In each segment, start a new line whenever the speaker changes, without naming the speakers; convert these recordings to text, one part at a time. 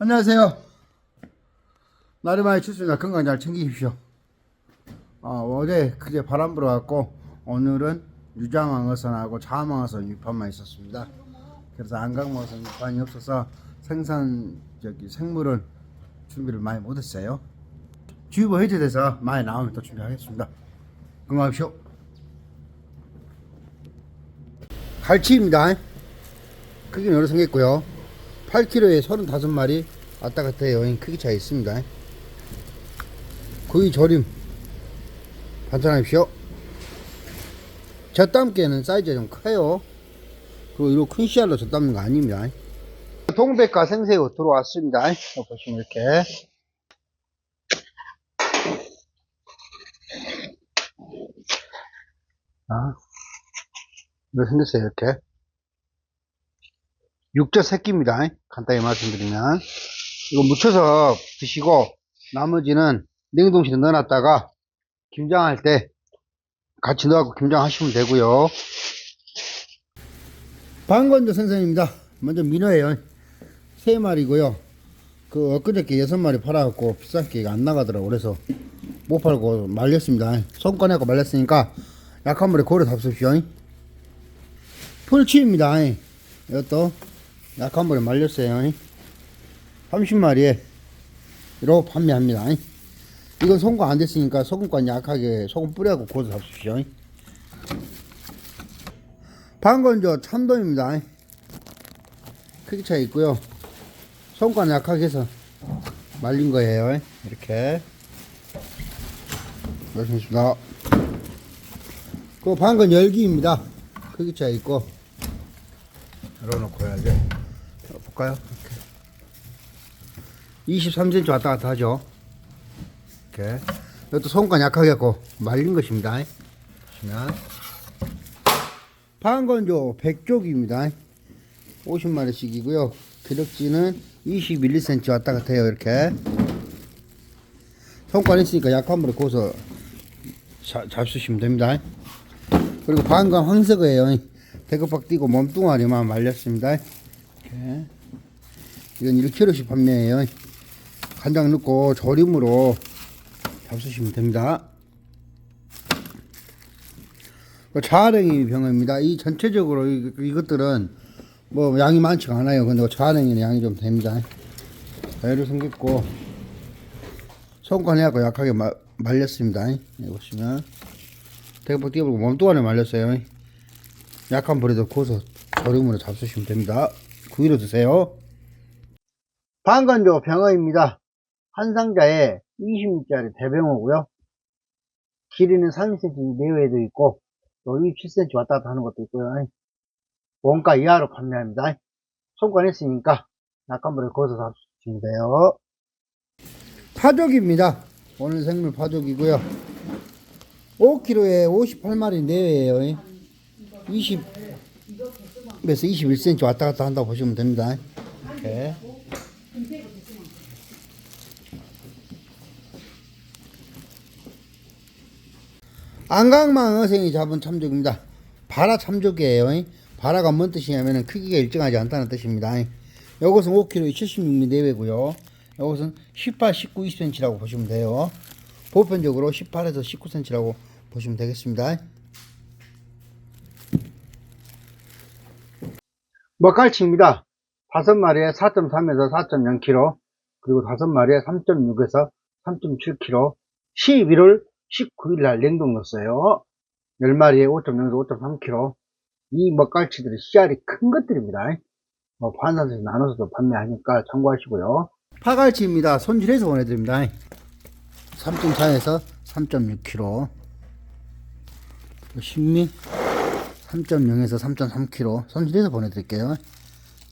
안녕하세요. 많이 춥습니다. 건강 잘 챙기십시오. 어, 어제 그제 바람 불어갖고 오늘은 유장항어선하고 자망어선 유판만 있었습니다. 그래서 안강어선 유판이 없어서 생산 저기 생물은 준비를 많이 못했어요. 주의보 해제돼서 많이 나오면 또 준비하겠습니다. 건강하십시오. 갈치입니다. 크기는 여러 생겼고요. 8kg에 35마리 왔다 갔다 해요. 크기 차이 있습니다. 거의 절임. 반찬하십시오. 젖담깨는 사이즈가 좀 커요. 그리고 이런 큰 씨알로 젖담는 거 아닙니다. 동백과 생새우 들어왔습니다. 보시면 이렇게. 아, 이렇게 생겼어요, 이렇게. 육젓 새끼입니다. 간단히 말씀드리면. 이거 묻혀서 드시고, 나머지는 냉동실에 넣어놨다가, 김장할 때 같이 넣어갖고 김장하시면 되고요. 방건조 생선입니다. 먼저 민어예요. 세 마리고요. 그 엊그저께 여섯 마리 팔아갖고 비싸게 안 나가더라고. 그래서 못 팔고 말렸습니다. 손 꺼내고 말렸으니까 약한 물에 고려 잡수십시오. 풀치입니다. 이것도 약한 물에 말렸어요. 30마리에 이렇게 판매합니다. 이건 소금간 안 됐으니까 소금간 약하게 소금 뿌려갖고 고서 잡수십시오. 방건조 참돔입니다. 크기 차이 있고요. 소금간 약하게 해서 말린 거예요. 이렇게. 맛있습니다. 그 방건 열기입니다. 크기 차이 있고. 열어놓고 해야지. 볼까요? 이렇게. 23cm 왔다 갔다 하죠. 이렇게. 이것도 손간 약하게 갖고 말린 것입니다. 보시면. 방건조 100쪽입니다. 50마리씩이고요. 기력지는 21cm 왔다 갔다 해요. 이렇게. 손간 있으니까 약한 물에 고서 자, 잡수시면 됩니다. 그리고 방금 황석어예요. 대급박 띄고 몸뚱아리만 말렸습니다. 이렇게. 이건 1kg씩 판매해요. 간장 넣고 조림으로 잡수시면 됩니다. 자아랭이 병어입니다. 이 전체적으로 이, 이것들은 뭐 양이 많지가 않아요. 근데 자아랭이는 양이 좀 됩니다. 애를 생겼고 손관 해갖고 약하게 마, 말렸습니다. 여기 보시면 대박 띄어보고 몸뚱아리 말렸어요. 약한 불에도 구워서 조림으로 잡수시면 됩니다. 구이로 드세요. 방건조 병어입니다. 한 상자에 20m짜리 대병어고요. 길이는 30cm 내외도 있고 또 27cm 왔다 갔다 하는 것도 있고요. 원가 이하로 판매합니다. 손관 했으니까 약한 불에 구워서 잡수시면 돼요. 파족입니다. 오늘 생물 파족이고요. 5kg에 58마리 내외예요. 20에서 21cm 왔다 갔다 한다고 보시면 됩니다. 이렇게. 안강망 어생이 잡은 참족입니다. 바라 참족이에요. 바라가 뭔 뜻이냐면 크기가 일정하지 않다는 뜻입니다. 이것은 5kg에 76mm 내외고요. 이것은 18, 19, 20cm라고 보시면 돼요. 보편적으로 18에서 19cm라고 보시면 되겠습니다. 먹갈치입니다. 다섯 마리에 4.3에서 4.0kg, 그리고 다섯 마리에 3.6에서 3.7kg, 11월 19일 날 냉동 넣었어요. 10마리에 5.0에서 5.3kg. 이 먹갈치들이 씨알이 큰 것들입니다. 뭐 판산에서 나눠서도 판매하니까 참고하시고요. 파갈치입니다. 손질해서 보내드립니다. 3.4에서 3.6kg. 신미 3.0에서 3.3kg 손질해서 보내드릴게요.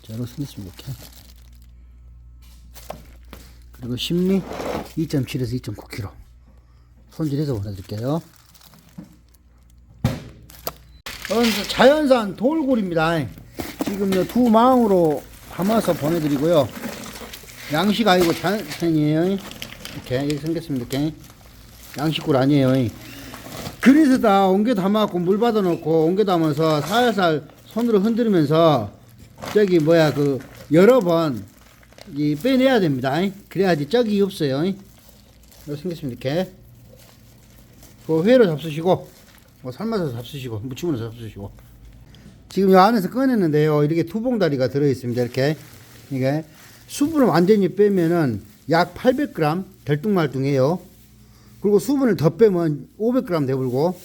자, 이렇게 생겼습니다. 이렇게. 그리고 신미 2.7에서 2.9kg 손질해서 보내드릴게요. 어, 자연산 돌굴입니다. 지금 두 망으로 담아서 보내드리고요. 양식 아니고 자연산이에요. 이렇게, 이렇게 생겼습니다. 이렇게. 양식굴 아니에요. 그래서 다 옮겨 담아갖고 물 받아놓고 옮겨 담아서 살살 손으로 흔들면서 저기 뭐야 그 여러 번 이 빼내야 됩니다. 그래야지 쩍이 없어요. 생겼습니다. 이렇게. 그 회로 잡수시고, 뭐 삶아서 잡수시고, 무침으로 잡수시고. 지금 이 안에서 꺼냈는데요. 이렇게 두 봉다리가 들어있습니다. 이렇게. 이게 수분을 완전히 빼면은 약 800g 될뚱말뚱해요. 그리고 수분을 더 빼면 500g 되불고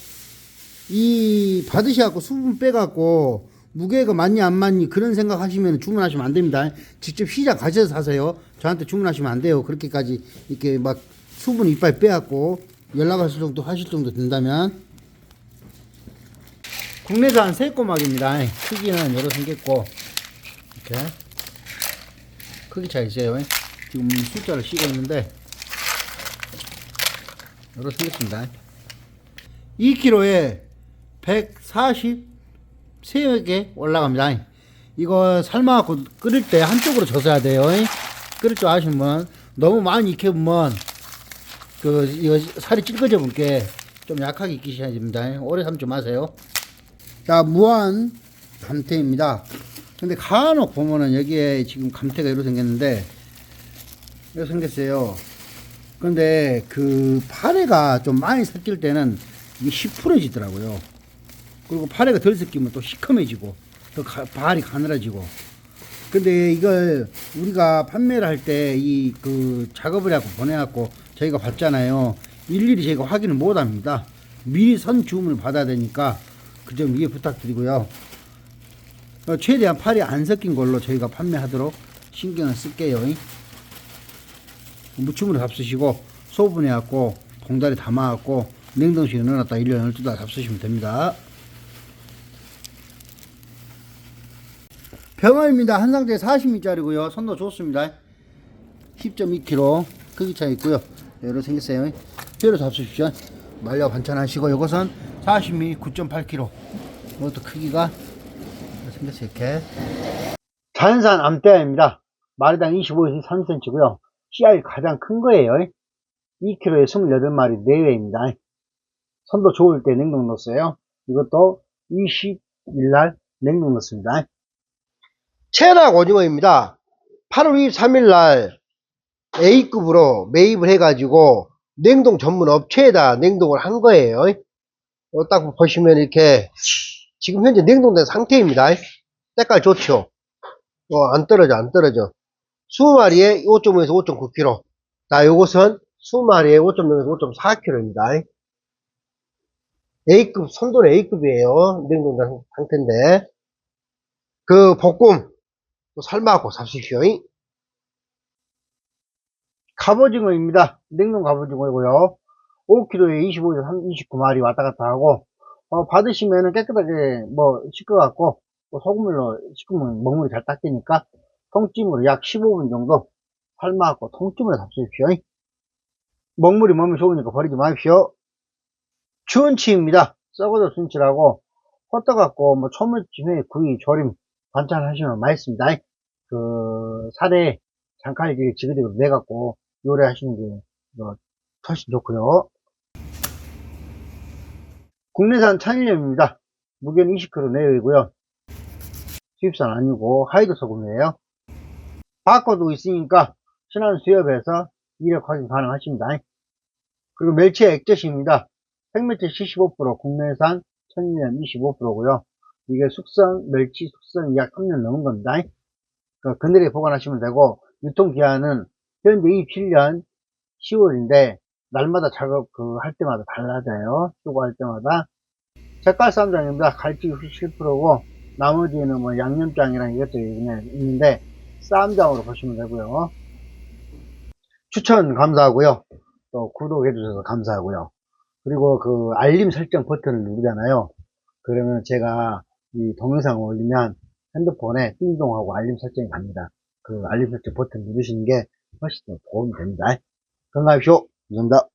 이 받으셔갖고 수분 빼갖고 무게가 맞니 안 맞니 그런 생각하시면 주문하시면 안 됩니다. 직접 시장 가셔서 사세요. 저한테 주문하시면 안 돼요. 그렇게까지 이렇게 막 수분 이빨 빼갖고 연락하실 정도 하실 정도 된다면 국내산 새꼬막입니다. 크기는 여러 생겼고 이렇게 크기 차이 있어요. 지금 숫자를 씌고 있는데 여러 생겼습니다. 2kg에 143개 올라갑니다. 이거 삶아갖고 끓일 때 한쪽으로 젖어야 돼요. 끓일 줄 아시면 너무 많이 익혀보면 그 이거 살이 찔거져 볼게 좀 약하게 익히셔야 됩니다. 오래 삶지 마세요. 자 무한 감태입니다. 근데 간혹 보면은 여기에 지금 감태가 이렇게 생겼는데 이렇게 생겼어요. 근데 그 파래가 좀 많이 섞일 때는 이게 시풀어지더라고요. 그리고 파래가 덜 섞이면 또 시커매지고 또 가- 발이 가늘어지고. 근데 이걸 우리가 판매를 할 때 이 그 작업을 하고 보내갖고 저희가 받잖아요. 일일이 저희가 확인을 못 합니다. 미리 선 주문을 받아야 되니까 그 점 이해 부탁드리고요. 어, 최대한 팔이 안 섞인 걸로 저희가 판매하도록 신경을 쓸게요. 무침으로 잡수시고 소분해갖고 봉다리 담아갖고 냉동실에 넣어놨다 1년 12달 잡수시면 됩니다. 병어입니다. 한 상자에 40미짜리고요. 선도 좋습니다. 10.2kg 크기 차이 있고요. 여러 생겼어요. 회로 잡수십시오. 말려 반찬하시고 이것은 40미 9.8kg. 이것도 크기가 생겼어요. 이렇게. 자연산 암대입니다. 마리당 25에서 3cm고요. 씨알이 가장 큰 거예요. 2kg에 28마리 내외입니다. 선도 좋을 때 냉동 넣었어요. 이것도 20일날 냉동 넣습니다.
체락 오징어입니다. 8월 23일 날 A급으로 매입을 해가지고 냉동 전문 업체에다 냉동을 한 거예요. 어, 딱 보시면 이렇게 지금 현재 냉동된 상태입니다. 색깔 좋죠? 어, 안 떨어져, 안 떨어져. 20마리에 5.5에서 5.9kg. 자, 요것은 20마리에 5.0에서 5.4kg입니다. A급, 선도는 A급이에요. 냉동된 상태인데. 그 볶음, 또 삶아갖고 잡수시오.
갑오징어입니다. 냉동 갑오징어이고요. 5kg에 25에서 29마리 왔다 갔다 하고, 어, 받으시면은 깨끗하게 뭐 씻어갖고, 또 소금물로 씻으면 먹물이 잘 닦이니까, 통찜으로 약 15분 정도 삶아갖고 통찜으로 잡수십시오. 먹물이 몸에 좋으니까 버리지 마십시오. 추운치입니다. 썩어도 순치라고, 헛떠갖고, 뭐, 초무침에 구이, 조림, 반찬 하시면 맛있습니다. 그, 살에 장칼기 지그재그 내갖고, 요리하시는 게, 뭐, 훨씬 좋고요 국내산 천일염입니다. 무게는 20kg 내외이고요. 수입산 아니고, 하이드 소금이에요. 바코드 있으니까, 신한 수협에서 이력 확인 가능하십니다. 그리고 멸치 액젓입니다. 생멸치 75%, 국내산 천일염 25%고요. 이게 숙성, 멸치 숙성 약 3년 넘은 겁니다. 그 그늘에 보관하시면 되고, 유통기한은 현재 27년 10월인데, 날마다 작업 그 할 때마다 달라져요. 수고할 때마다. 색깔 쌈장입니다. 갈치 97%고, 나머지는 뭐 양념장이랑 이것저것 그냥 있는데, 쌈장으로 보시면 되고요. 추천 감사하고요. 또 구독해 주셔서 감사하고요. 그리고 그 알림 설정 버튼을 누르잖아요. 그러면 제가 이 동영상을 올리면 핸드폰에 띵동하고 알림 설정이 갑니다. 그 알림 설정 버튼 누르시는 게 훨씬 더 도움이 됩니다. 건강하십시오. 감사합니다.